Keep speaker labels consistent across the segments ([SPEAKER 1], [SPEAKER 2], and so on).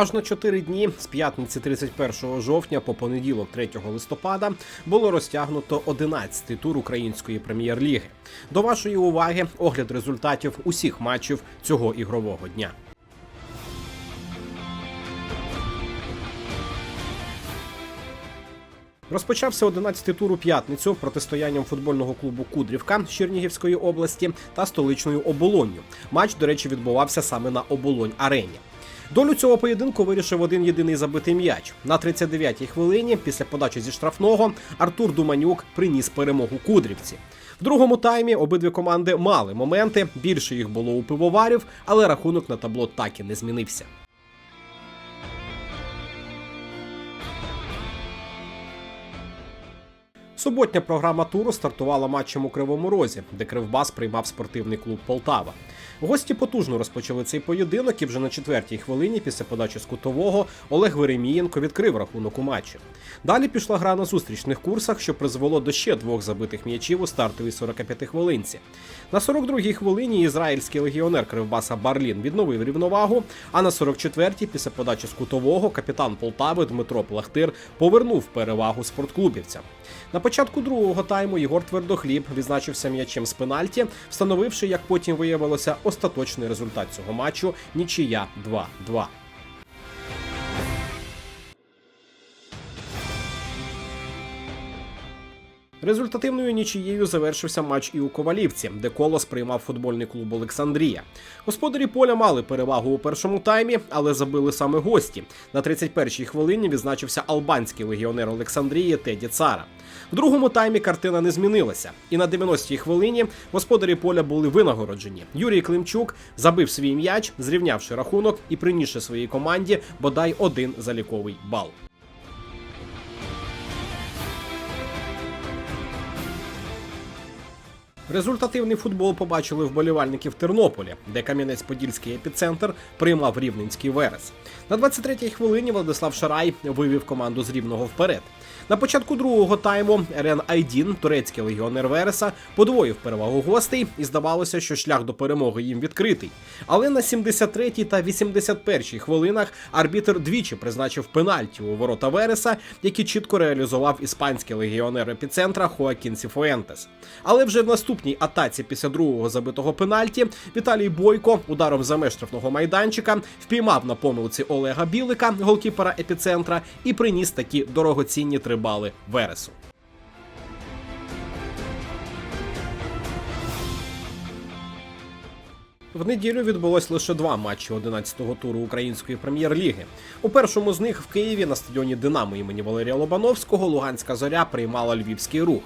[SPEAKER 1] Аж на 4 дні з п'ятниці 31 жовтня по понеділок 3 листопада було розтягнуто 11-й тур української прем'єр-ліги. До вашої уваги огляд результатів усіх матчів цього ігрового дня. Розпочався 11-й тур у п'ятницю протистоянням футбольного клубу Кудрівка з Чернігівської області та столичною оболонню. Матч, до речі, відбувався саме на оболонь арені. Долю цього поєдинку вирішив один єдиний забитий м'яч. На 39-й хвилині, після подачі зі штрафного, Артур Думанюк приніс перемогу Кудрівці. В другому таймі обидві команди мали моменти. Більше їх було у пивоварів, але рахунок на табло так і не змінився. Суботня програма туру стартувала матчем у Кривому Розі, де Кривбас приймав спортивний клуб Полтава. Гості потужно розпочали цей поєдинок і вже на четвертій хвилині після подачі з кутового Олег Веремієнко відкрив рахунок у матчі. Далі пішла гра на зустрічних курсах, що призвело до ще двох забитих м'ячів у стартовій 45 хвилинці. На 42-й хвилині ізраїльський легіонер Кривбаса Барлін відновив рівновагу. А на 44-й після подачі з кутового капітан Полтави Дмитро Плахтир повернув перевагу спортклубівцям. На початку другого тайму Єгор Твердохліб відзначився м'ячем з пенальті, встановивши, як потім виявилося, остаточний результат цього матчу нічия 2-2. Результативною нічією завершився матч і у Ковалівці, де колос приймав футбольний клуб Олександрія. Господарі поля мали перевагу у першому таймі, але забили саме гості. На 31-й хвилині відзначився албанський легіонер Олександрії Теді Цара. В другому таймі картина не змінилася, і на 90-й хвилині господарі поля були винагороджені. Юрій Климчук забив свій м'яч, зрівнявши рахунок і принісши своїй команді бодай один заліковий бал. Результативний футбол побачили вболівальники в Тернополі, де Кам'янець-Подільський епіцентр приймав рівненський верес. На 23-й хвилині Владислав Шарай вивів команду з рівного вперед. На початку другого тайму Рен Айдін, турецький легіонер Вереса, подвоїв перевагу гостей, і здавалося, що шлях до перемоги їм відкритий. Але на 73-й та 81-й хвилинах арбітр двічі призначив пенальті у ворота Вереса, які чітко реалізував іспанський легіонер епіцентра Хоакін Сіфуентес. Але вже в наступній атаці після другого забитого пенальті Віталій Бойко ударом за меж штрафного майданчика впіймав на помилці Олега Білика, голкіпера епіцентра, і приніс такі дорогоцінні три бали Вересу. В неділю відбулось лише два матчі 11-го туру української прем'єр-ліги. У першому з них в Києві на стадіоні Динамо імені Валерія Лобановського Луганська зоря приймала львівський рух.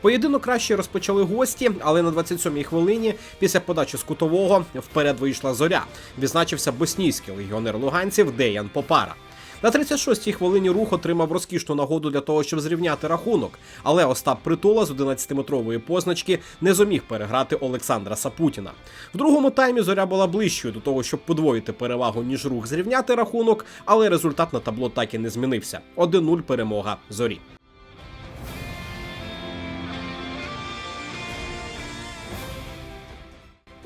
[SPEAKER 1] Поєдинок краще розпочали гості, але на 27-й хвилині після подачі з кутового вперед вийшла зоря. Відзначився боснійський легіонер луганців Деян Попара. На 36-й хвилині рух отримав розкішну нагоду для того, щоб зрівняти рахунок. Але Остап Притула з 11-метрової позначки не зуміг переграти Олександра Сапутіна. В другому таймі зоря була ближчою до того, щоб подвоїти перевагу, ніж рух зрівняти рахунок, але результат на табло так і не змінився. 1-0 перемога зорі.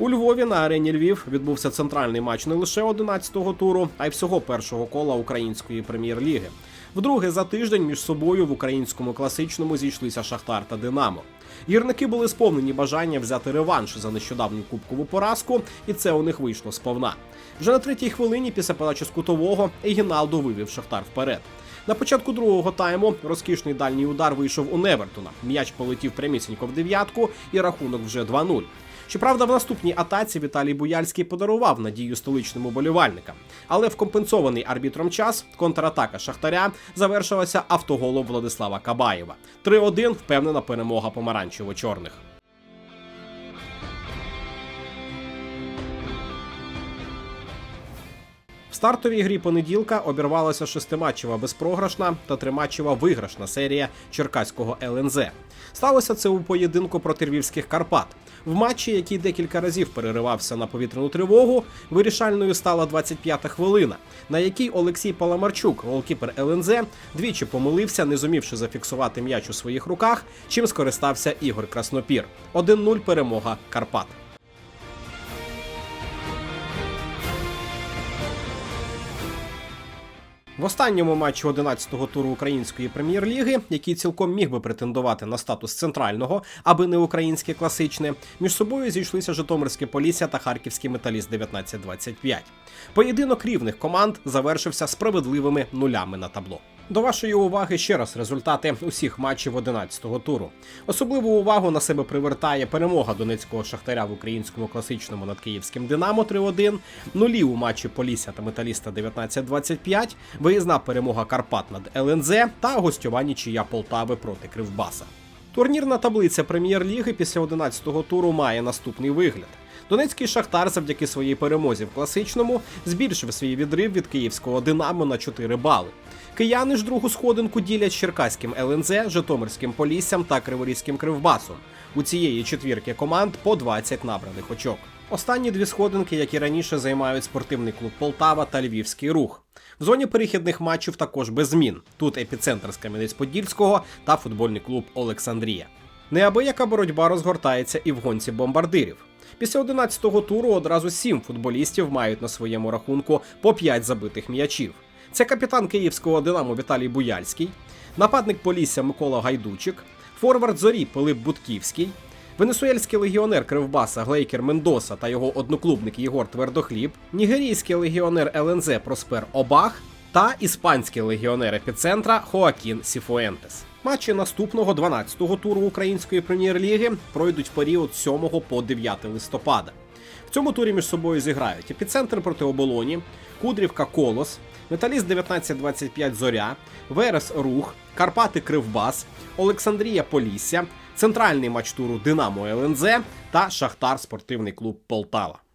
[SPEAKER 1] У Львові на арені Львів відбувся центральний матч не лише 11-го туру, а й всього першого кола української прем'єр-ліги. Вдруге за тиждень між собою в українському класичному зійшлися Шахтар та Динамо. Гірники були сповнені бажання взяти реванш за нещодавню кубкову поразку, і це у них вийшло сповна. Вже на третій хвилині після подачі з кутового Егіналдо вивів Шахтар вперед. На початку другого тайму розкішний дальній удар вийшов у Невертона. М'яч полетів прямісінько в дев'ятку, і рахунок вже 2-0. Щоправда, в наступній атаці Віталій Буяльський подарував надію столичним уболівальникам. Але в компенсований арбітром час контратака Шахтаря завершилася автоголом Владислава Кабаєва. 3-1 впевнена перемога помаранчево-чорних. В стартовій грі понеділка обірвалася шестиматчева безпрограшна та триматчева виграшна серія черкаського ЛНЗ. Сталося це у поєдинку проти львівських Карпат. В матчі, який декілька разів переривався на повітряну тривогу, вирішальною стала 25-та хвилина, на якій Олексій Паламарчук, голкіпер ЛНЗ, двічі помилився, не зумівши зафіксувати м'яч у своїх руках, чим скористався Ігор Краснопір. 1-0 перемога Карпат. В останньому матчі 11-го туру української прем'єр-ліги, який цілком міг би претендувати на статус центрального, аби не українське класичне, між собою зійшлися Житомирське Полісся та Харківський металіст 1925. Поєдинок рівних команд завершився справедливими нулями на табло. До вашої уваги ще раз результати усіх матчів 11-го туру. Особливу увагу на себе привертає перемога донецького шахтаря в українському класичному над київським Динамо 3-1, нулі у матчі Полісся та Металіста 19-25, виїзна перемога Карпат над ЛНЗ та гостьова нічия Полтави проти Кривбаса. Турнірна таблиця прем'єр-ліги після 11-го туру має наступний вигляд. Донецький шахтар завдяки своїй перемозі в класичному збільшив свій відрив від київського Динамо на 4 бали. Кияни ж другу сходинку ділять Черкаським ЛНЗ, Житомирським Поліссям та Криворізьким Кривбасом. У цієї четвірки команд по 20 набраних очок. Останні дві сходинки, як і раніше, займають спортивний клуб Полтава та Львівський рух. В зоні перехідних матчів також без змін. Тут епіцентр з Кам'янець-Подільського та футбольний клуб Олександрія. Неабияка боротьба розгортається і в гонці бомбардирів. Після 11-го туру одразу сім футболістів мають на своєму рахунку по 5 забитих м'ячів. Це капітан київського Динамо Віталій Буяльський, нападник Полісся Микола Гайдучик, форвард зорі Пилип Будківський, венесуельський легіонер Кривбаса Глейкер Мендоса та його одноклубник Єгор Твердохліб, нігерійський легіонер ЛНЗ Проспер Обах та іспанський легіонер епіцентра Хоакін Сіфуентес. Матчі наступного 12-го туру української прем'єр-ліги пройдуть в період з 7 по 9 листопада. В цьому турі між собою зіграють епіцентр проти оболоні, Кудрівка Колос, Металіст 1925 Зоря, Верес Рух, Карпати Кривбас, Олександрія Полісся, центральний матч туру Динамо ЛНЗ та Шахтар Спортивний клуб Полтава.